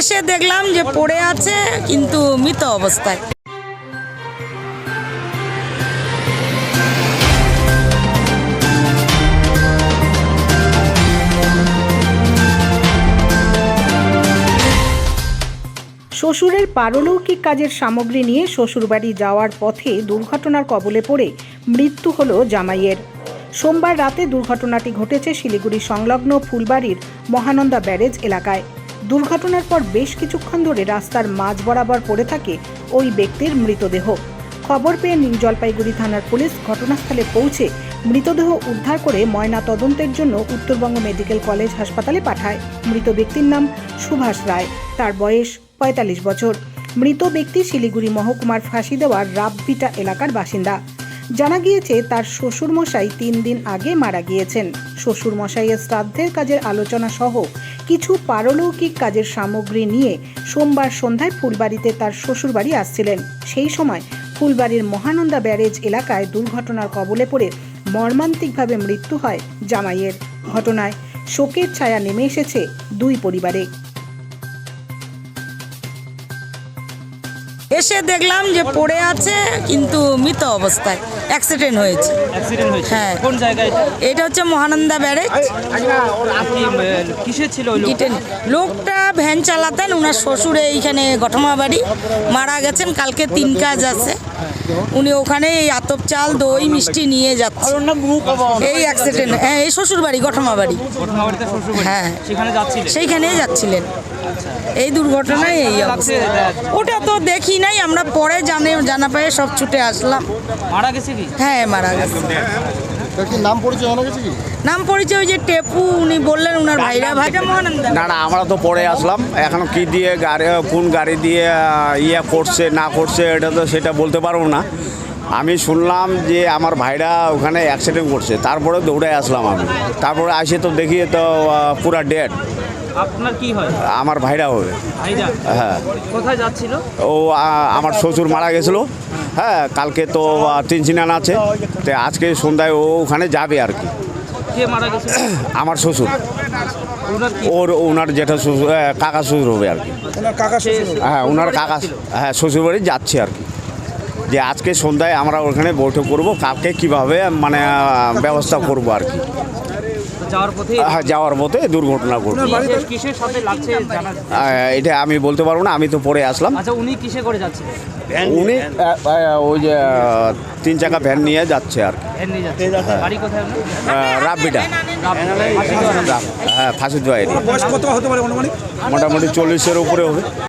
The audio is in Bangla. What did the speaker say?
এসে দেখলাম যে পড়ে আছে, কিন্তু মৃত অবস্থায়। শ্বশুরের পারলৌকিক কাজের সামগ্রী নিয়ে শ্বশুরবাড়ি যাওয়ার পথে দুর্ঘটনার কবলে পড়ে মৃত্যু হল জামাইয়ের। সোমবার রাতে দুর্ঘটনাটি ঘটেছে শিলিগুড়ি সংলগ্ন ফুলবাড়ির মহানন্দা ব্যারেজ এলাকায়। দুর্ঘটনার পর বেশ কিছুক্ষণ ধরে রাস্তার মাঝ বরাবর পড়ে থাকে ওই ব্যক্তির মৃতদেহ। খবর পেয়ে জলপাইগুড়ি থানার পুলিশ ঘটনাস্থলে পৌঁছে মৃতদেহ উদ্ধার করে ময়না তদন্তের জন্য উত্তরবঙ্গ মেডিকেল কলেজ হাসপাতালে পাঠায়। মৃত ব্যক্তির নাম সুভাষ রায়। তার বয়স পঁয়তাল্লিশ বছর। মৃত ব্যক্তি শিলিগুড়ি মহকুমার ফাঁসি দেওয়ার রাবভিটা এলাকার বাসিন্দা। জানা গিয়েছে তার শ্বশুরমশাই তিন দিন আগে মারা গিয়েছেন। শ্বশুরমশাইয়ের শ্রাদ্ধের কাজের আলোচনা সহ কিছু পারলৌকিক কাজের সামগ্রী নিয়ে সোমবার সন্ধ্যায় ফুলবাড়িতে তার শ্বশুরবাড়ি আসছিলেন। সেই সময় ফুলবাড়ির মহানন্দা ব্যারেজ এলাকায় দুর্ঘটনার কবলে পড়ে মর্মান্তিকভাবে মৃত্যু হয় জামাইয়ের। ঘটনায় শোকের ছায়া নেমে এসেছে দুই পরিবারে। এসে দেখলাম যে পড়ে আছে কিন্তু মৃত অবস্থায় অ্যাক্সিডেন্ট হয়েছে হ্যাঁ। কোন জায়গায় এটা? হচ্ছে মহানন্দা ব্যারেজ কিসে ছিল লোকটা? ভ্যান চালাতেন ওনার শ্বশুরে এইখানে গঠমা বাড়ি মারা গেছেন কালকে তিন কাজ আছে উনি ওখানে এই আতপ চাল দই মিষ্টি নিয়ে যাচ্ছে। এই অ্যাক্সিডেন্ট হ্যাঁ এই শ্বশুর বাড়ি গঠমা বাড়ি হ্যাঁ। সেইখানেই যাচ্ছিলেন। এই দুর্ঘটনায় এই ওটা তো দেখি নাই আমরা পরে জানে জানা পায়ে সব ছুটে আসলাম। মারা গেছে হ্যাঁ মারা গেছে। নাম পরিচয় জানা গেছে কি? নাম পরিচয় ওই যে টেপু উনি বললেন ওনার ভাইরা ভাইটা মহানন্দ। না না আমরা তো পরে আসলাম। এখন কি দিয়ে গাড়ি কোন গাড়ি দিয়ে ইয়ে করছে না করছে এটা তো সেটা বলতে পারব না। আমি শুনলাম যে আমার ভাইরা ওখানে অ্যাক্সিডেন্ট করছে। তারপরে দৌড়ে আসলাম আমি। তারপরে আসে তো দেখি তো পুরা ডেড আপনার কি হয়? আমার ভাইরা হবে। হ্যাঁ। কোথায় যাচ্ছিল? ও আমার শ্বশুর মারা গেছিল। হ্যাঁ কালকে তো তিন চিনান আছে। তো আজকে সন্ধ্যায় ও ওখানে যাবে আর কি। আমার শ্বশুর। ওর ওনার যেটা শ্বশুর কাকা শ্বশুর হবে আর কি। হ্যাঁ ওনার কাকা? হ্যাঁ শ্বশুরবাড়ি যাচ্ছে আর কি। যে আজকে সন্ধ্যায় আমরা ওখানে বৈঠক করব কালকে কীভাবে মানে ব্যবস্থা করব আর কি। যাওয়ার পথে? হ্যাঁ যাওয়ার মধ্যে দুর্ঘটনা আহ, এটা আমি বলতে পারব না আমি তো পরে আসলাম। আচ্ছা উনি কিসে করে ওই যে তিন চাকা ভ্যান নিয়ে যাচ্ছে আর কি। ভ্যান নিয়ে যাচ্ছে। বাড়ি কোথায় আপনার? আহ, রাব্বিটা হ্যাঁ পারে অনুমানিক মোটামুটি চল্লিশের উপরে হবে।